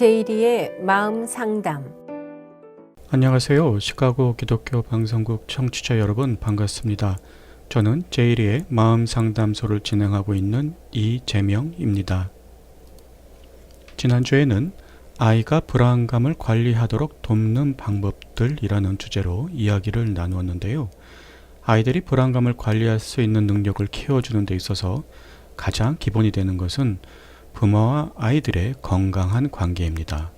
제이리의 마음 상담 안녕하세요. 시카고 기독교 방송국 청취자 여러분 반갑습니다. 저는 제이리의 마음 상담소를 진행하고 있는 이재명입니다. 지난주에는 아이가 불안감을 관리하도록 돕는 방법들이라는 주제로 이야기를 나누었는데요. 아이들이 불안감을 관리할 수 있는 능력을 키워주는 데 있어서 가장 기본이 되는 것은 부모와 아이들의 건강한 관계입니다.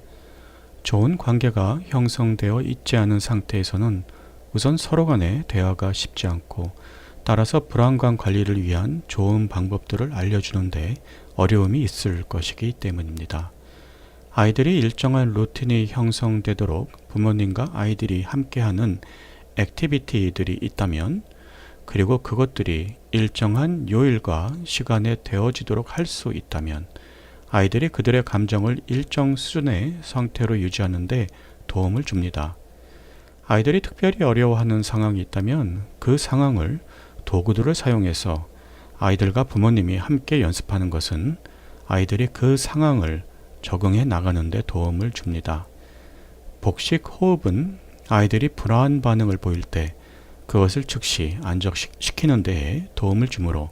좋은 관계가 형성되어 있지 않은 상태에서는 우선 서로 간의 대화가 쉽지 않고 따라서 불안감 관리를 위한 좋은 방법들을 알려주는데 어려움이 있을 것이기 때문입니다. 아이들이 일정한 루틴이 형성되도록 부모님과 아이들이 함께하는 액티비티들이 있다면 그리고 그것들이 일정한 요일과 시간에 되어지도록 할 수 있다면 아이들이 그들의 감정을 일정 수준의 상태로 유지하는데 도움을 줍니다. 아이들이 특별히 어려워하는 상황이 있다면 그 상황을 도구들을 사용해서 아이들과 부모님이 함께 연습하는 것은 아이들이 그 상황을 적응해 나가는데 도움을 줍니다. 복식 호흡은 아이들이 불안 반응을 보일 때 그것을 즉시 안정시키는 데에 도움을 주므로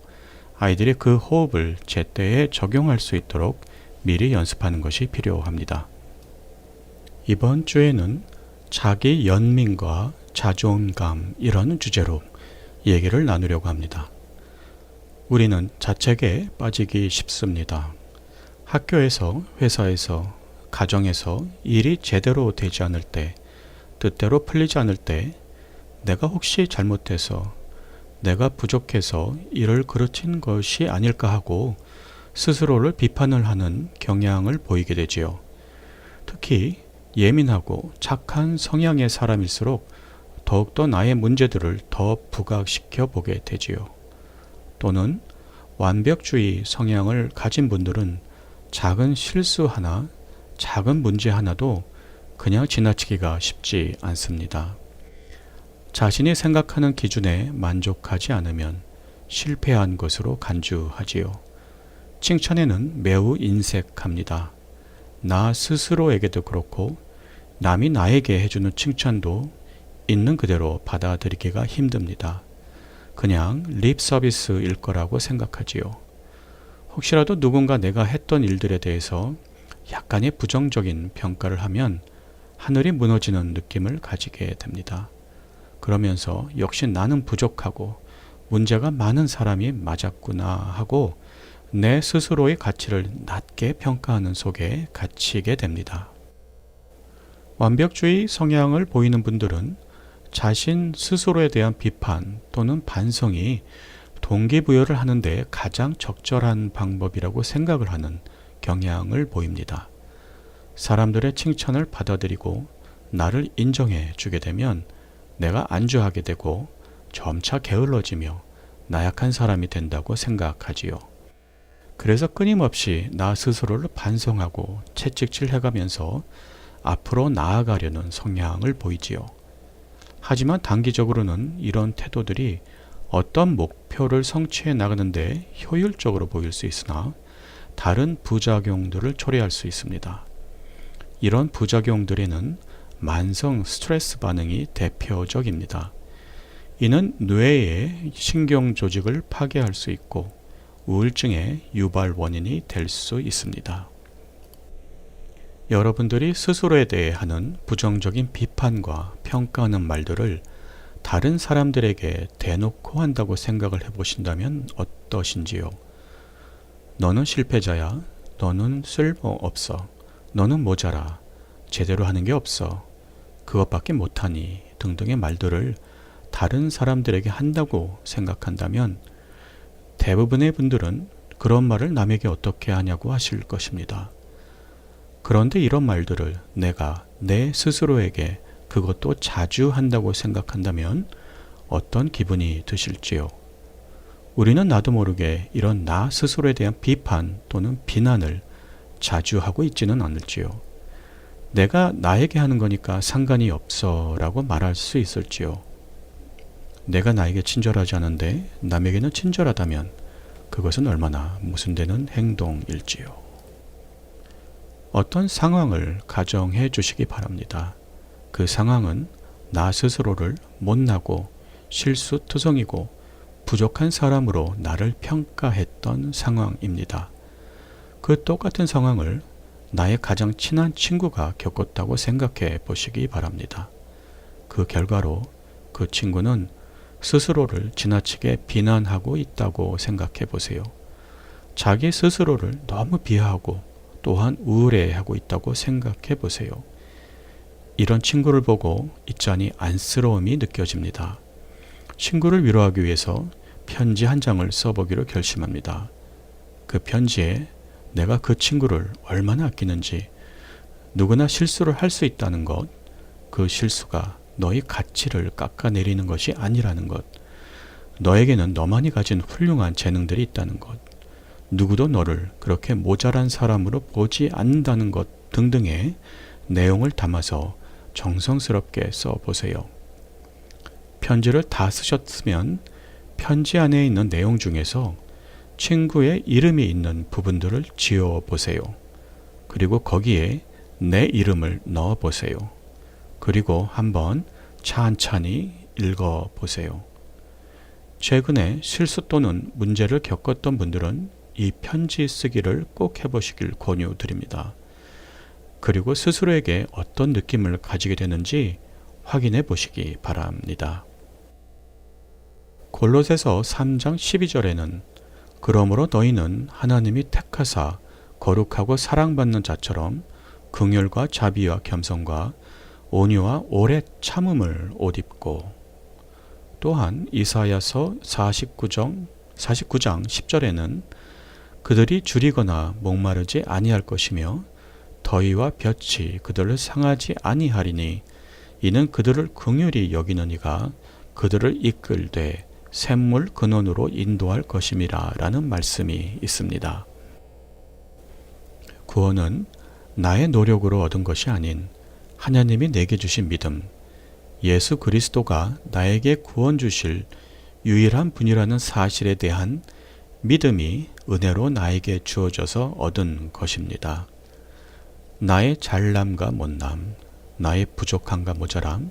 아이들이 그 호흡을 제때에 적용할 수 있도록 미리 연습하는 것이 필요합니다. 이번 주에는 자기 연민과 자존감이라는 주제로 얘기를 나누려고 합니다. 우리는 자책에 빠지기 쉽습니다. 학교에서, 회사에서, 가정에서 일이 제대로 되지 않을 때, 뜻대로 풀리지 않을 때, 내가 혹시 잘못해서, 내가 부족해서 일을 그르친 것이 아닐까 하고 스스로를 비판을 하는 경향을 보이게 되지요. 특히 예민하고 착한 성향의 사람일수록 더욱더 나의 문제들을 더 부각시켜 보게 되지요. 또는 완벽주의 성향을 가진 분들은 작은 실수 하나, 작은 문제 하나도 그냥 지나치기가 쉽지 않습니다. 자신이 생각하는 기준에 만족하지 않으면 실패한 것으로 간주하지요. 칭찬에는 매우 인색합니다. 나 스스로에게도 그렇고 남이 나에게 해주는 칭찬도 있는 그대로 받아들이기가 힘듭니다. 그냥 립 서비스일 거라고 생각하지요. 혹시라도 누군가 내가 했던 일들에 대해서 약간의 부정적인 평가를 하면 하늘이 무너지는 느낌을 가지게 됩니다. 그러면서 역시 나는 부족하고 문제가 많은 사람이 맞았구나 하고 내 스스로의 가치를 낮게 평가하는 속에 갇히게 됩니다. 완벽주의 성향을 보이는 분들은 자신 스스로에 대한 비판 또는 반성이 동기부여를 하는데 가장 적절한 방법이라고 생각을 하는 경향을 보입니다. 사람들의 칭찬을 받아들이고 나를 인정해 주게 되면 내가 안주하게 되고 점차 게을러지며 나약한 사람이 된다고 생각하지요. 그래서 끊임없이 나 스스로를 반성하고 채찍질 해가면서 앞으로 나아가려는 성향을 보이지요. 하지만 단기적으로는 이런 태도들이 어떤 목표를 성취해 나가는데 효율적으로 보일 수 있으나 다른 부작용들을 초래할 수 있습니다. 이런 부작용들에는 만성 스트레스 반응이 대표적입니다. 이는 뇌의 신경 조직을 파괴할 수 있고 우울증의 유발 원인이 될 수 있습니다. 여러분들이 스스로에 대해 하는 부정적인 비판과 평가하는 말들을 다른 사람들에게 대놓고 한다고 생각을 해보신다면 어떠신지요? 너는 실패자야. 너는 쓸모없어. 너는 모자라. 제대로 하는 게 없어. 그것밖에 못하니. 등등의 말들을 다른 사람들에게 한다고 생각한다면 대부분의 분들은 그런 말을 남에게 어떻게 하냐고 하실 것입니다. 그런데 이런 말들을 내가 내 스스로에게 그것도 자주 한다고 생각한다면 어떤 기분이 드실지요? 우리는 나도 모르게 이런 나 스스로에 대한 비판 또는 비난을 자주 하고 있지는 않을지요. 내가 나에게 하는 거니까 상관이 없어 라고 말할 수 있을지요. 내가 나에게 친절하지 않은데 남에게는 친절하다면 그것은 얼마나 모순되는 행동일지요. 어떤 상황을 가정해 주시기 바랍니다. 그 상황은 나 스스로를 못나고 실수투성이고 부족한 사람으로 나를 평가했던 상황입니다. 그 똑같은 상황을 나의 가장 친한 친구가 겪었다고 생각해 보시기 바랍니다. 그 결과로 그 친구는 스스로를 지나치게 비난하고 있다고 생각해 보세요. 자기 스스로를 너무 비하하고 또한 우울해하고 있다고 생각해 보세요. 이런 친구를 보고 있자니 안쓰러움이 느껴집니다. 친구를 위로하기 위해서 편지 한 장을 써보기로 결심합니다. 그 편지에 내가 그 친구를 얼마나 아끼는지, 누구나 실수를 할 수 있다는 것, 그 실수가 너의 가치를 깎아내리는 것이 아니라는 것, 너에게는 너만이 가진 훌륭한 재능들이 있다는 것, 누구도 너를 그렇게 모자란 사람으로 보지 않는다는 것 등등의 내용을 담아서 정성스럽게 써보세요. 편지를 다 쓰셨으면 편지 안에 있는 내용 중에서 친구의 이름이 있는 부분들을 지워 보세요. 그리고 거기에 내 이름을 넣어 보세요. 그리고 한번 찬찬히 읽어 보세요. 최근에 실수 또는 문제를 겪었던 분들은 이 편지 쓰기를 꼭 해보시길 권유드립니다. 그리고 스스로에게 어떤 느낌을 가지게 되는지 확인해 보시기 바랍니다. 골로새서 3장 12절에는 그러므로 너희는 하나님이 택하사 거룩하고 사랑받는 자처럼 긍휼과 자비와 겸손과 온유와 오래 참음을 옷 입고. 또한 이사야서 49장 49장 10절에는 그들이 줄이거나 목마르지 아니할 것이며 더위와 볕이 그들을 상하지 아니하리니 이는 그들을 긍휼히 여기는 이가 그들을 이끌되 샘물 근원으로 인도할 것임이라 라는 말씀이 있습니다. 구원은 나의 노력으로 얻은 것이 아닌 하나님이 내게 주신 믿음, 예수 그리스도가 나에게 구원 주실 유일한 분이라는 사실에 대한 믿음이 은혜로 나에게 주어져서 얻은 것입니다. 나의 잘남과 못남, 나의 부족함과 모자람,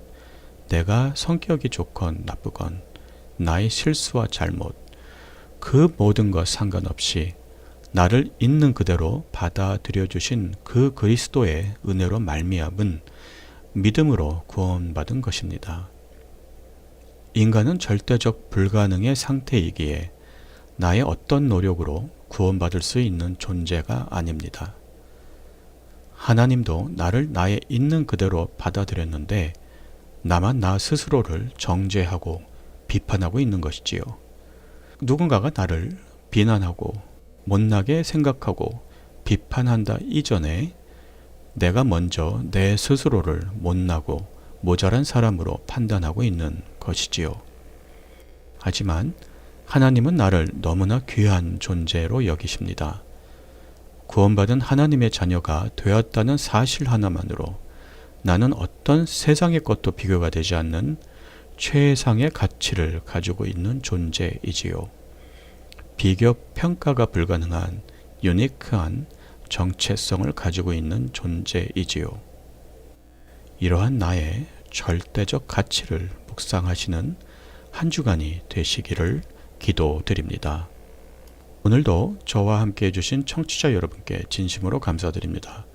내가 성격이 좋건 나쁘건, 나의 실수와 잘못, 그 모든 것 상관없이 나를 있는 그대로 받아들여 주신 그 그리스도의 은혜로 말미암은 믿음으로 구원받은 것입니다. 인간은 절대적 불가능의 상태이기에 나의 어떤 노력으로 구원받을 수 있는 존재가 아닙니다. 하나님도 나를 나의 있는 그대로 받아들였는데 나만 나 스스로를 정죄하고 비판하고 있는 것이지요. 누군가가 나를 비난하고 못나게 생각하고 비판한다 이전에 내가 먼저 내 스스로를 못나고 모자란 사람으로 판단하고 있는 것이지요. 하지만 하나님은 나를 너무나 귀한 존재로 여기십니다. 구원받은 하나님의 자녀가 되었다는 사실 하나만으로 나는 어떤 세상의 것도 비교가 되지 않는 최상의 가치를 가지고 있는 존재이지요. 비교 평가가 불가능한 유니크한 정체성을 가지고 있는 존재이지요. 이러한 나의 절대적 가치를 묵상하시는 한 주간이 되시기를 기도드립니다. 오늘도 저와 함께 해주신 청취자 여러분께 진심으로 감사드립니다.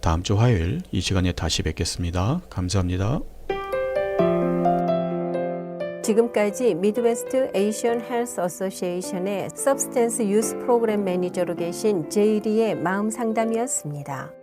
다음 주 화요일 이 시간에 다시 뵙겠습니다. 감사합니다. 지금까지 미드웨스트 에이션 헬스 어소시에이션의 서브스텐스 유스 프로그램 매니저로 계신 제이리의 마음 상담이었습니다.